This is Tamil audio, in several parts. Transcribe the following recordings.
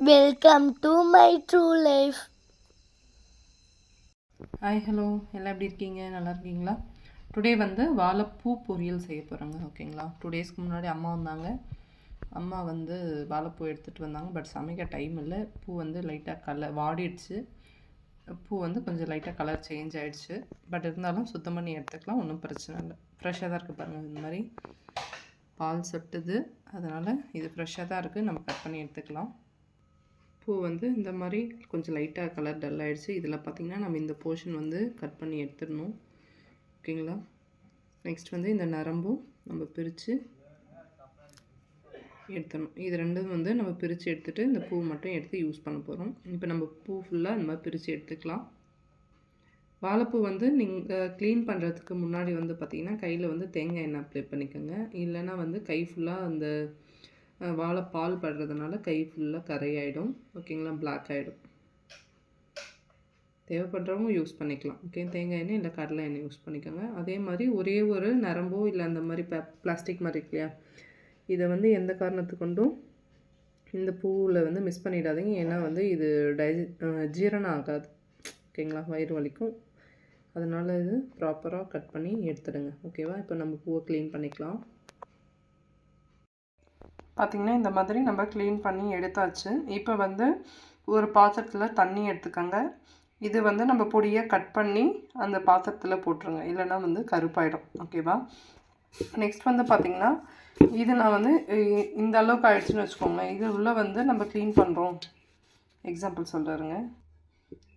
Welcome to my true life hi hello எல்லாம் எப்படி இருக்கீங்க? நல்லா இருக்கீங்களா? டுடே வந்து வாழைப்பூ பொரியல் செய்ய போகிறோங்க ஓகேங்களா டூ டேஸ்க்கு முன்னாடி அம்மா வந்தாங்க. அம்மா வந்து வாழைப்பூ எடுத்துகிட்டு வந்தாங்க பட் சமைக்க டைம் இல்லை. பூ வந்து லைட்டாக கலர் வாடிடுச்சு. பூ வந்து கொஞ்சம் லைட்டாக கலர் சேஞ்ச் ஆகிடுச்சு பட் இருந்தாலும் சுத்தம் பண்ணி எடுத்துக்கலாம் ஒன்றும் பிரச்சனை இல்லை. ஃப்ரெஷ்ஷாக தான் இருக்குது பாருங்கள் இந்த மாதிரி. பால் சொட்டுது. அதனால் இது ஃப்ரெஷ்ஷாக தான் இருக்குது நம்ம கட் பண்ணி எடுத்துக்கலாம். பூ வந்து இந்த மாதிரி கொஞ்சம் லைட்டாக கலர் டல் ஆகிடுச்சு இதில் பார்த்திங்கன்னா நம்ம இந்த போர்ஷன் வந்து கட் பண்ணி எடுத்துடணும். ஓகேங்களா நெக்ஸ்ட் வந்து இந்த நரம்பும் நம்ம பிரித்து எடுத்துடணும். இது ரெண்டும் வந்து நம்ம பிரித்து எடுத்துகிட்டு இந்த பூ மட்டும் எடுத்து யூஸ் பண்ண போகிறோம் இப்போ நம்ம பூ ஃபுல்லாக இந்த மாதிரி பிரித்து எடுத்துக்கலாம். வாழைப்பூ வந்து நீங்கள் க்ளீன் பண்ணுறதுக்கு முன்னாடி வந்து பார்த்திங்கன்னா கையில் வந்து தேங்காய் எண்ணெய் அப்ளை பண்ணிக்கோங்க. இல்லைன்னா வந்து கை ஃபுல்லாக அந்த வாழைப்பால் படுறதுனால கை ஃபுல்லாக கரையாயிடும். ஓகேங்களா பிளாக் ஆகிடும் தேவைப்படுறவங்க யூஸ் பண்ணிக்கலாம். ஓகே தேங்காய் எண்ணெய் இல்லை கடலை எண்ணெய் யூஸ் பண்ணிக்கோங்க. அதே மாதிரி ஒரே ஒரு நரம்போ இல்லை அந்த மாதிரி பிளாஸ்டிக் மாதிரி இருக்கு இல்லையா? இதை வந்து எந்த காரணத்து கொண்டும் இந்த பூவில் வந்து மிஸ் பண்ணிடாதீங்க. ஏன்னா வந்து இது டைஜ ஜீரணம் ஆகாது. ஓகேங்களா வயிறு வலிக்கும். அதனால் இது ப்ராப்பராக கட் பண்ணி எடுத்துடுங்க. ஓகேவா இப்போ நம்ம பூவை க்ளீன் பண்ணிக்கலாம். பார்த்திங்கன்னா இந்த மாதிரி நம்ம க்ளீன் பண்ணி எடுத்தாச்சு. இப்போ வந்து ஒரு பாத்திரத்தில் தண்ணி எடுத்துக்கோங்க. இது வந்து நம்ம பொடியை கட் பண்ணி அந்த பாத்திரத்தில் போட்டுருங்க. இல்லைன்னா வந்து கருப்பாயிடும். ஓகேவா நெக்ஸ்ட் வந்து பார்த்திங்கன்னா இது நான் வந்து இந்த அளவுக்கு ஆயிடுச்சுன்னு வச்சுக்கோங்களேன். இது உள்ளே வந்து நம்ம க்ளீன் பண்ணுறோம் எக்ஸாம்பிள் சொல்கிறாருங்க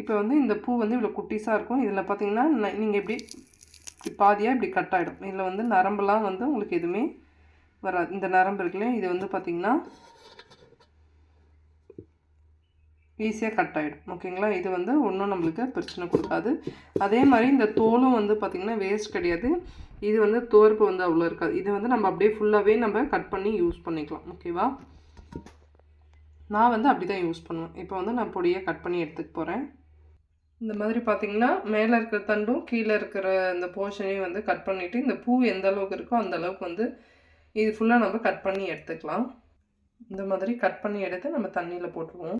இப்போ வந்து இந்த பூ வந்து இவ்வளோ குட்டிஸாக இருக்கும். இதில் பார்த்தீங்கன்னா நீங்கள் எப்படி இப்படி பாதியாக இப்படி கட் ஆகிடும் இதில் வந்து நரம்புலாம் வந்து உங்களுக்கு எதுவுமே வர இந்த நரம்பு இருக்குல்ல இது வந்து பார்த்திங்கன்னா ஈஸியாக கட் ஆகிடும் ஓகேங்களா? இது வந்து ஒன்றும் நம்மளுக்கு பிரச்சனை கொடுக்காது. அதே மாதிரி இந்த தோலும் வந்து பார்த்திங்கன்னா வேஸ்ட் கிடையாது. இது வந்து தோர்ப்பு வந்து அவ்வளோ இருக்காது. இது வந்து நம்ம அப்படியே ஃபுல்லாகவே நம்ம கட் பண்ணி யூஸ் பண்ணிக்கலாம். ஓகேவா? நான் வந்து அப்படி தான் யூஸ் பண்ணுவேன். இப்போ வந்து நான் பொடியை கட் பண்ணி எடுத்துக்க போகிறேன் இந்த மாதிரி பார்த்திங்கன்னா மேலே இருக்கிற தண்டும் கீழே இருக்கிற இந்த போர்ஷனையும் வந்து கட் பண்ணிவிட்டு இந்த பூ எந்த அளவுக்கு இருக்கோ அந்த அளவுக்கு வந்து இது ஃபுல்லாக நம்ம கட் பண்ணி எடுத்துக்கலாம். இந்த மாதிரி கட் பண்ணி எடுத்து நம்ம தண்ணியில் போட்டுருவோம்.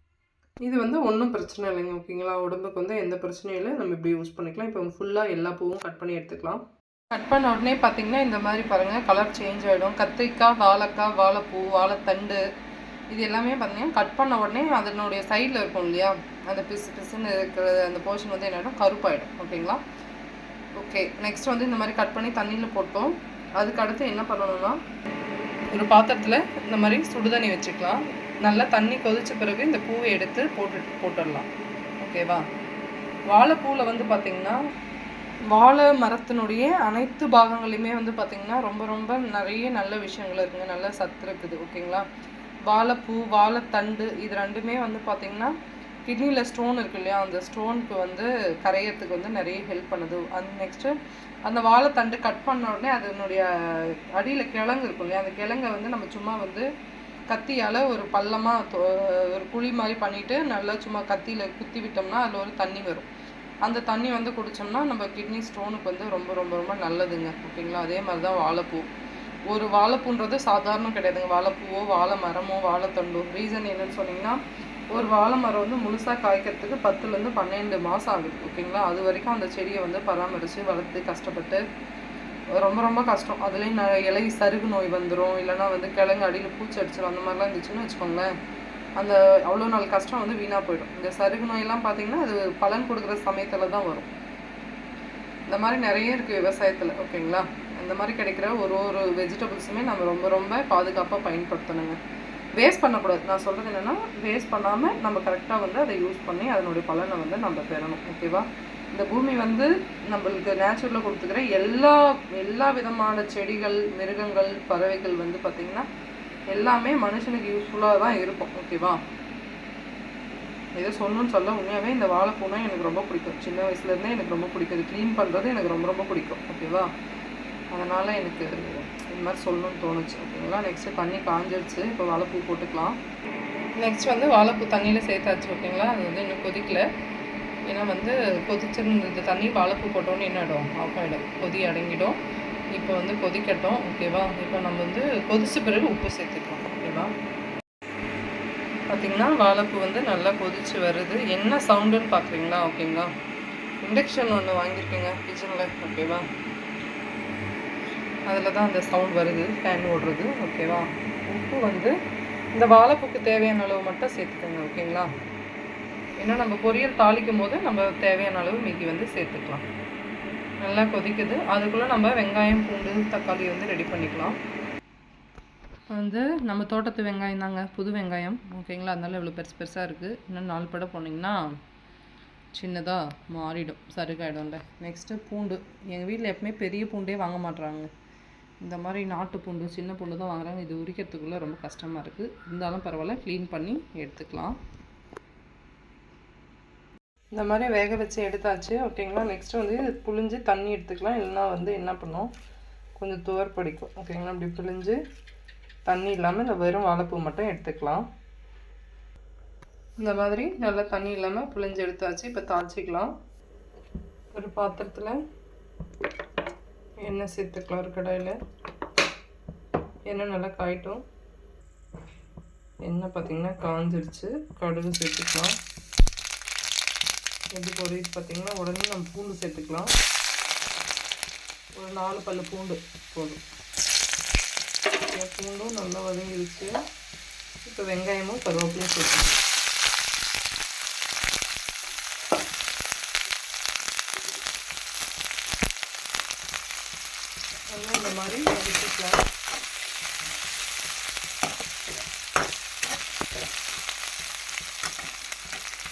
இது வந்து ஒன்றும் பிரச்சனை இல்லைங்க ஓகேங்களா? உடம்புக்கு வந்து எந்த பிரச்சனையும் இல்லை. நம்ம இப்படி யூஸ் பண்ணிக்கலாம். இப்போ ஃபுல்லாக எல்லா பூவும் கட் பண்ணி எடுத்துக்கலாம். கட் பண்ண உடனே பார்த்தீங்கன்னா இந்த மாதிரி பாருங்கள் கலர் சேஞ்ச் ஆகிடும் கத்திரிக்காய் வாழைக்காய் வாழைப்பூ வாழைத்தண்டு இது எல்லாமே பார்த்தீங்கன்னா கட் பண்ண உடனே அதனுடைய சைடில் இருக்கும் இல்லையா? அந்த பிசு பிசுன்னு இருக்கிற அந்த போர்ஷன் வந்து என்னன்னா கருப்பாயிடும். ஓகேங்களா? ஓகே நெக்ஸ்ட் வந்து இந்த மாதிரி கட் பண்ணி தண்ணியில் போட்டோம். அதுக்கு அடுத்து என்ன பண்ணணும்னா ஒரு பாத்திரத்தில் இந்த மாதிரி சுடுதண்ணி வச்சுக்கலாம். நல்லா தண்ணி கொதிச்ச பிறகு இந்த பூவை எடுத்து போட்டு போட்டுடலாம். ஓகேவா வாழைப்பூவில் வந்து பார்த்திங்கன்னா வாழை மரத்தினுடைய அனைத்து பாகங்களையுமே வந்து பார்த்திங்கன்னா ரொம்ப ரொம்ப நிறைய நல்ல விஷயங்கள் இருக்குங்க. நல்ல சத்து இருக்குது. ஓகேங்களா வாழைப்பூ வாழைத்தண்டு இது ரெண்டுமே வந்து பார்த்திங்கன்னா கிட்னியில் ஸ்டோன் இருக்கு இல்லையா அந்த ஸ்டோனுக்கு வந்து கரையிறதுக்கு வந்து நிறைய ஹெல்ப் பண்ணுது. அந்த நெக்ஸ்ட்டு அந்த வாழைத்தண்டு கட் பண்ண உடனே அதனுடைய அடியில் கிழங்கு இருக்கும் இல்லையா அந்த கிழங்கை வந்து நம்ம சும்மா வந்து கத்தியால் ஒரு பள்ளமாக ஒரு குழி மாதிரி பண்ணிவிட்டு நல்லா சும்மா கத்தியில் குத்தி விட்டோம்னா அதில் ஒரு தண்ணி வரும். அந்த தண்ணி வந்து குடித்தோம்னா நம்ம கிட்னி ஸ்டோனுக்கு வந்து ரொம்ப ரொம்ப ரொம்ப நல்லதுங்க. ஓகேங்களா? அதே மாதிரி தான் வாழைப்பூ. ஒரு வாழைப்பூன்றது சாதாரணம் கிடையாதுங்க. வாழைப்பூவோ வாழை மரமோ வாழைத்தண்டோ. ரீசன் என்னன்னு சொன்னீங்கன்னா ஒரு வாழை மரம் வந்து முழுசாக காய்க்கிறதுக்கு பத்துலேருந்து பன்னெண்டு மாதம் ஆகுது ஓகேங்களா? அது வரைக்கும் அந்த செடியை வந்து பராமரித்து வளர்த்து கஷ்டப்பட்டு ரொம்ப ரொம்ப கஷ்டம். அதுலேயும் ந இலை சருகு நோய் வந்துடும் இல்லைன்னா வந்து கிழங்கு அடியில் பூச்சி அடிச்சிடும் அந்த மாதிரிலாம் இருந்துச்சுன்னு வச்சுக்கோங்களேன். அந்த அவ்வளோ நாள் கஷ்டம் வந்து வீணாக போயிடும். இந்த சருகு நோயெல்லாம் பார்த்தீங்கன்னா அது பலன் கொடுக்குற சமயத்தில் தான் வரும். இந்த மாதிரி நிறைய இருக்குது விவசாயத்தில் ஓகேங்களா? இந்த மாதிரி கிடைக்கிற ஒரு ஒரு வெஜிடபிள்ஸுமே நம்ம ரொம்ப ரொம்ப பாதுகாப்பாக பயன்படுத்தணுங்க. வேஸ்ட் பண்ணக்கூடாது. நான் சொல்கிறது என்னென்னா வேஸ்ட் பண்ணாமல் நம்ம கரெக்டாக வந்து அதை யூஸ் பண்ணி அதனுடைய பலனை வந்து நம்ம பெறணும். ஓகேவா இந்த பூமி வந்து நம்மளுக்கு நேச்சுரலாக கொடுத்துக்கிற எல்லா எல்லா விதமான செடிகள் மிருகங்கள் பறவைகள் வந்து பார்த்திங்கன்னா எல்லாமே மனுஷனுக்கு யூஸ்ஃபுல்லாக தான் இருக்கும். ஓகேவா ஏதோ சொல்லணும்னு சொல்ல உண்மையாகவே இந்த வாழைப்பூனா எனக்கு ரொம்ப பிடிக்கும். சின்ன வயசுலேருந்தே எனக்கு ரொம்ப பிடிக்கும். க்ளீன் பண்ணுறது எனக்கு ரொம்ப ரொம்ப பிடிக்கும். ஓகேவா அதனால் எனக்கு இந்த மாதிரி சொல்லணும்னு தோணுச்சு. ஓகேங்களா நெக்ஸ்ட்டு தண்ணி காஞ்சிருச்சு. இப்போ வாழைப்பூ போட்டுக்கலாம். நெக்ஸ்ட் வந்து வாழைப்பூ தண்ணியில் சேர்த்தாச்சு ஓகேங்களா? அது வந்து இன்னும் கொதிக்கல. ஏன்னா வந்து கொதிச்சிருந்த தண்ணி வாழைப்பூ போட்டோன்னு என்ன ஆகிடும் ஆஃப் ஆகிடும் கொதி அடங்கிடும். இப்போ வந்து கொதிக்கட்டும் ஓகேவா? இப்போ நம்ம வந்து கொதிச்ச பிறகு உப்பு சேர்த்துக்கலாம் ஓகேவா? பார்த்தீங்கன்னா வாழைப்பூ வந்து நல்லா கொதிச்சு வருது. என்ன சவுண்டுன்னு பார்க்குறீங்களா ஓகேங்களா? இண்டக்ஷன் ஒன்று வாங்கியிருக்கேங்க கிச்சனில் ஓகேவா? அதில் தான் அந்த சவுண்ட் வருது ஃபேன் ஓடுறது. ஓகேவா உப்பு வந்து இந்த வாழைப்புக்கு தேவையான அளவு மட்டும் சேர்த்துக்கோங்க ஓகேங்களா ஏன்னா நம்ம பொரியல் தாளிக்கும் போது நம்ம தேவையான அளவு மீதி வந்து சேர்த்துக்கலாம். நல்லா கொதிக்குது. அதுக்குள்ளே நம்ம வெங்காயம் பூண்டு தக்காளி வந்து ரெடி பண்ணிக்கலாம். வந்து நம்ம தோட்டத்து வெங்காயம் தாங்க புது வெங்காயம். ஓகேங்களா அதனால இவ்வளோ பெருசு பெருசாக இருக்குது இன்னும் நாலு படம் போனீங்கன்னா சின்னதாக மாறிடும். சருகாயிடும்ல. நெக்ஸ்ட்டு பூண்டு. எங்கள் வீட்டில் எப்பவுமே பெரிய பூண்டே வாங்க மாட்றாங்க. இந்த மாதிரி நாட்டு பூண்டு சின்ன பூண்டு தான் வாங்குறாங்க. இது உரிக்கிறதுக்குள்ளே ரொம்ப கஷ்டமாக இருக்குது இருந்தாலும் பரவாயில்ல க்ளீன் பண்ணி எடுத்துக்கலாம். இந்த மாதிரி வேக வச்சு எடுத்தாச்சு. ஓகேங்களா? நெக்ஸ்ட் வந்து புழிஞ்சு தண்ணி எடுத்துக்கலாம். இல்லைன்னா வந்து என்ன பண்ணும்? கொஞ்சம் துவர் பிடிக்கும். ஓகேங்களா? அப்படி புழிஞ்சு தண்ணி இல்லாமல் இந்த வெறும் வாழைப்பூ மட்டும் எடுத்துக்கலாம். இந்த மாதிரி நல்லா தண்ணி இல்லாமல் புழிஞ்சு எடுத்தாச்சு. இப்போ தாளிச்சிக்கலாம். ஒரு பாத்திரத்தில் எண்ணெய் சேர்த்துக்கலாம் ஒரு கடாயில். எண்ணெய் நல்லா காயட்டும். எண்ணெய் பார்த்திங்கன்னா காஞ்சிருச்சு. கடுகு சேர்த்துக்கலாம். எப்படி பொரியுது பார்த்தீங்கன்னா உடனே நம்ம பூண்டு சேர்த்துக்கலாம். ஒரு நாலு பல்லு பூண்டு போதும். என் பூண்டும் நல்லா வதங்கிடுச்சு இப்போ வெங்காயமும் கருவேப்பிலையும் சேர்த்துக்கலாம் நல்லா இந்த மாதிரி வதக்கிக்கலாம்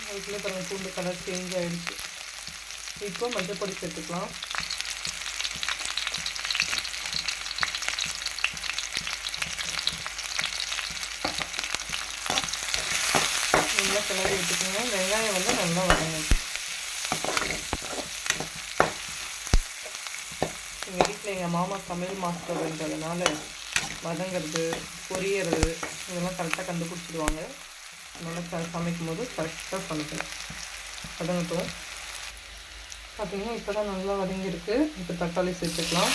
அதுக்குள்ளே பாருங்கள் பூண்டு கலர் சேஞ்ச் ஆகிடுச்சு இப்போ மஞ்சள் பொடி சேர்த்துக்கலாம் நல்லா கிளறி விட்டுக்கோங்க வெங்காயம் வந்து நல்லா வதங்கணும் எங்கள் வீட்டில் எங்கள் மாமா சமையல் மாஸ்டர்ன்றதுனால வதங்கிறது பொரியறது இதெல்லாம் கரெக்டாக கண்டுபிடிச்சிடுவாங்க. அதனால் ச சமைக்கும் போது கரெக்டாக சமைக்கணும். வதங்கட்டும். பார்த்திங்கன்னா இப்போ தான் நல்லா வதங்கியிருக்கு. இப்போ தக்காளி சேர்த்துக்கலாம்.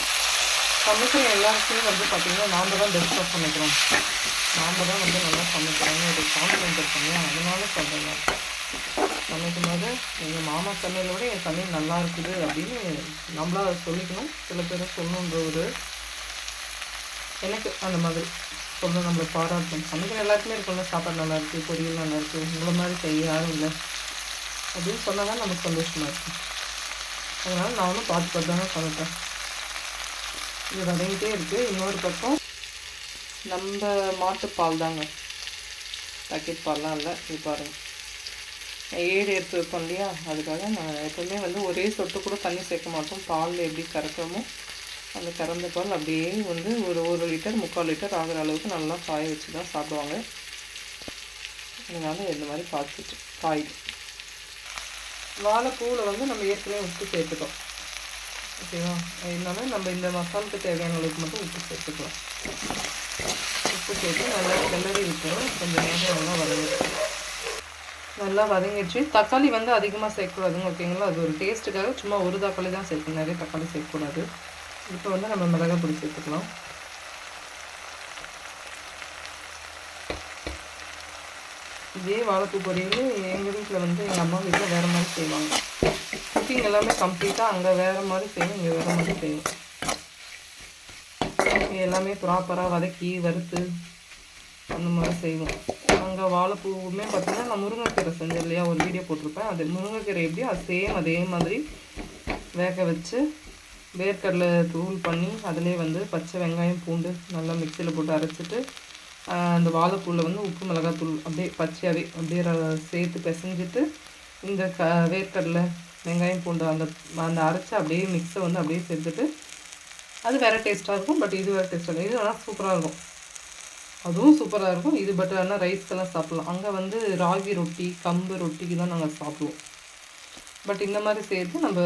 சமைக்கிற எல்லாருக்குமே வந்து பார்த்திங்கன்னா நாம் தான் பெஸ்ட்டாக சமைக்கிறோம். நாம் தான் வந்து நல்லா சமைக்கிறோம்னு ஒரு கான்ஃபிடென்ட் இருக்காங்க அதனால சொல்கிறேன் சமைக்கும் போது எங்கள் மாமா சமையலை விட என் சமையல் நல்லா இருக்குது அப்படின்னு நம்மளா சொல்லிக்கணும். சில பேர் சொல்லணுன்ற ஒரு எனக்கு அந்த மாதிரி சொல்ல நம்மளை பாராட்டணும் சமைக்கிற எல்லாருக்குமே இருக்கும்ல. சாப்பாடு நல்லா இருக்குது பொரியல் நல்லா இருக்குது உங்களை மாதிரி செய்ய யாரும் இல்லை. அப்படின்னு சொன்னால் தான் நமக்கு சந்தோஷமாக இருக்கும் அதனால் நானும் பார்த்து பார்த்து தாங்க சமைப்பேன். இது வதங்கிட்டே இருக்குது இன்னொரு பக்கம் நம்ம மாட்டு பால் தாங்க. பாக்கெட் பால்லாம் இல்லை. இது பாருங்கள் ஏடு எடுத்து வைப்போம் இல்லையா? அதுக்காக நான் எப்போவுமே வந்து ஒரே சொட்டு கூட தண்ணி சேர்க்க மாட்டோம். பாலில் எப்படி கறக்கிறோமோ அந்த கறந்த பால் அப்படியே வந்து ஒரு ஒரு லிட்டர் முக்கால் லிட்டர் ஆகிற அளவுக்கு நல்லா காய வச்சு தான் சாப்பிடுவாங்க. அதனால் இந்த மாதிரி பார்த்துட்டு காயுது வாழைப்பூவில் வந்து நம்ம ஏற்கனவே உப்பு சேர்த்துட்டோம். ஓகேவா? அதனால நம்ம இந்த மசாலுக்கு தேவையான அளவுக்கு மட்டும் உப்பு சேர்த்துக்கலாம். உப்பு சேர்த்து நல்லா கிளறி விட்டுரும் கொஞ்சம் நேரம் நல்லா வதங்கிடும் நல்லா வதங்கிடுச்சு. தக்காளி வந்து அதிகமாக சேர்க்கக்கூடாதுங்க ஓகேங்களா? அது ஒரு டேஸ்ட்டுக்காக சும்மா ஒரு தக்காளி தான் சேர்க்கணும். நிறைய தக்காளி சேர்க்கக்கூடாது. இப்போ வந்து நம்ம மிளகாய் பொடி சேர்த்துக்கலாம். இதே வாழைப்பூ பொரியல் எங்கள் வீட்டில் வந்து எங்கள் அம்மா வீட்டில் வேறு மாதிரி செய்வாங்க. குக்கிங் எல்லாமே கம்ப்ளீட்டாக அங்கே வேறு மாதிரி செய்யணும் இங்கே வேறு மாதிரி செய்யணும். எல்லாமே ப்ராப்பராக வதக்கி வறுத்து அந்த மாதிரி செய்வோம். அங்கே வாழைப்பூவுமே பார்த்தீங்கன்னா நான் முருங்கைக்கீரை செஞ்சேன் இல்லையா? ஒரு வீடியோ போட்டிருப்பேன். அது முருங்கைக்கீரை எப்படியோ அது சேம் அதே மாதிரி வேக வச்சு வேர்க்கடலை தூள் பண்ணி அதிலே வந்து பச்சை வெங்காயம் பூண்டு நல்லா மிக்சியில் போட்டு அரைச்சிட்டு அந்த வாழைப்பூவில் வந்து உப்பு மிளகாத்தூள் அப்படியே பச்சையாகவே அப்படியே சேர்த்து பிசைஞ்சிட்டு இந்த க வேர்க்கடலை வெங்காயம் பூண்டு அந்த அந்த அரைச்சி அப்படியே மிக்ஸை வந்து அப்படியே சேர்த்துட்டு அது வேறு டேஸ்ட்டாக இருக்கும் பட் இது வேறு டேஸ்ட்டாக இருக்கும். இது ஆனால் சூப்பராக இருக்கும். அதுவும் சூப்பராக இருக்கும். இது பட் ஆனால் ரைஸ்க்கெல்லாம் சாப்பிட்லாம். அங்கே வந்து ராகி ரொட்டி கம்பு ரொட்டிக்கு தான் நாங்கள் சாப்பிடுவோம். பட் இந்த மாதிரி சேர்த்து நம்ம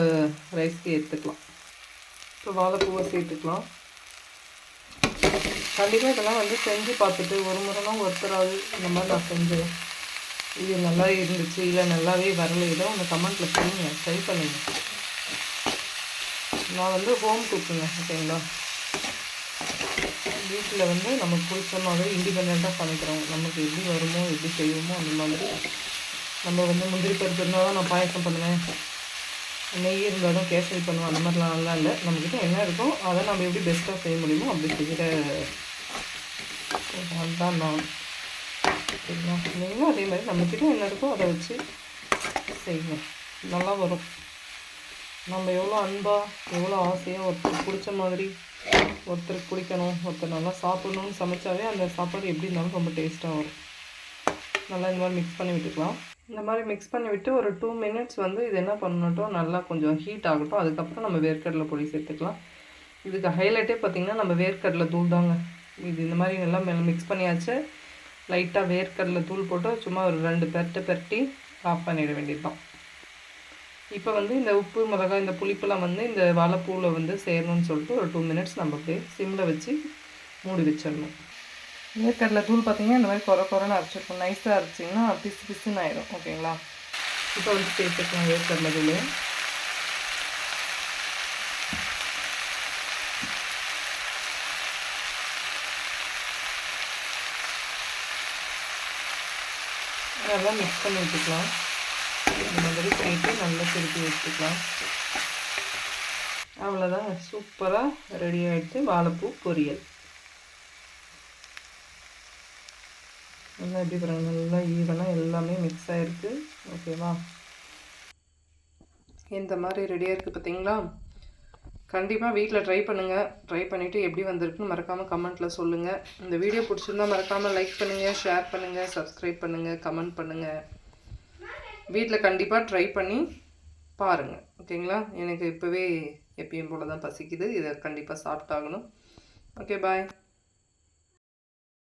ரைஸ்க்கு எடுத்துக்கலாம் இப்போ வாழைப்பூவை சேர்த்துக்கலாம். கண்டிப்பாக இதெல்லாம் வந்து செஞ்சு பார்த்துட்டு ஒரு முறைலாம் ஒருத்தராவது இந்த மாதிரி நான் செஞ்சேன். இது நல்லா இருந்துச்சு. இல்லை நல்லாவே வரல. ஏதோ உங்கள் கமெண்ட்டில் சொல்லுங்க. ட்ரை பண்ணுங்க. நான் வந்து ஹோம் குக்குங்க ஓகேங்களா வீட்டில் வந்து நமக்கு பிடிச்ச மாதிரி இண்டிபெண்ட்டாக சமைக்கிறோம் நமக்கு எப்படி வருமோ எப்படி செய்வோமோ அந்த மாதிரி. நம்ம வந்து முந்திரி பருப்பு இருந்தால் தான் நான் பாயசம் பண்ணுவேன். நெய் இருந்தாலும் கேசரி பண்ணுவேன். அந்த மாதிரிலாம் நல்லா இல்லை. நம்மக்கிட்ட என்ன இருக்கோ அதை நம்ம எப்படி பெஸ்ட்டாக செய்ய முடியுமோ அப்படி செய்கிற அதுதான் நான். சரிங்களா? நீங்களும் அதே மாதிரி நம்மக்கிட்ட என்ன இருக்கோ அதை வச்சு செய்யுங்க. நல்லா வரும். நம்ம எவ்வளோ அன்பாக எவ்வளோ ஆசையாக ஒருத்தர் பிடிச்ச மாதிரி ஒருத்தருக்கு குளிக்கணும் ஒருத்தர் நல்லா சாப்பிடணும்னு சமைச்சாவே அந்த சாப்பாடு எப்படி இருந்தாலும் ரொம்ப டேஸ்ட்டாக வரும். நல்லா இந்த மாதிரி மிக்ஸ் பண்ணி விட்டுக்கலாம். இந்த மாதிரி மிக்ஸ் பண்ணி விட்டு ஒரு டூ மினிட்ஸ் வந்து இது என்ன பண்ணட்டும் நல்லா கொஞ்சம் ஹீட் ஆகட்டும். அதுக்கப்புறம் நம்ம வேர்க்கடலை பொடி சேர்த்துக்கலாம். இதுக்கு ஹைலைட்டே பார்த்திங்கன்னா நம்ம வேர்க்கடலை தூள் தாங்க. இது இந்த மாதிரி நல்லா மிக்ஸ் பண்ணியாச்சு. லைட்டாக வேர்க்கடலை தூள் போட்டு சும்மா ஒரு ரெண்டு பெரட்டு பெரட்டி ஆஃப் பண்ணிட வேண்டியது தான் இப்போ வந்து இந்த உப்பு மிளகாய் இந்த புளிப்பெல்லாம் வந்து இந்த வாழைப்பூவில் வந்து சேரணும்னு சொல்லிட்டு ஒரு டூ மினிட்ஸ் நம்ம அப்படியே சிம்மில் வச்சு மூடி வச்சிடணும். வேர்க்கடலை தூள் பார்த்தீங்கன்னா இந்த மாதிரி குறை குறைன்னு அரைச்சிருக்கோம். நைஸாக அரைச்சிங்கன்னா பிசு பிசுன்னு ஆயிடும் ஓகேங்களா? இப்போ வந்து சேர்த்துக்கலாம் வேர்க்கடலை தூள். நல்லா மிக்ஸ் பண்ணி வச்சுக்கலாம். இந்த மாதிரி போட்டு நல்லா திருப்பி வச்சுக்கலாம். அவ்வளோதான் சூப்பராக ரெடி ஆகிடுச்சு வாழைப்பூ பொரியல். நல்லா எப்படி பாருங்கள் நல்லா ஈவனாக எல்லாமே மிக்ஸ் ஆகிருக்கு ஓகேவா இந்த மாதிரி ரெடியாக இருக்குது பார்த்தீங்களா கண்டிப்பாக வீட்டில் ட்ரை பண்ணுங்கள் ட்ரை பண்ணிவிட்டு எப்படி வந்திருக்குன்னு மறக்காமல் கமெண்ட்டில் சொல்லுங்கள் இந்த வீடியோ பிடிச்சிருந்தா மறக்காமல் லைக் பண்ணுங்கள் ஷேர் பண்ணுங்கள் சப்ஸ்கிரைப் பண்ணுங்கள் கமெண்ட் பண்ணுங்கள் வீட்டில் கண்டிப்பாக ட்ரை பண்ணி பாருங்கள் ஓகேங்களா எனக்கு இப்போவே எப்பயும் போல் தான் பசிக்குது. இதை கண்டிப்பாக சாப்பிட்டாகணும். Okay bye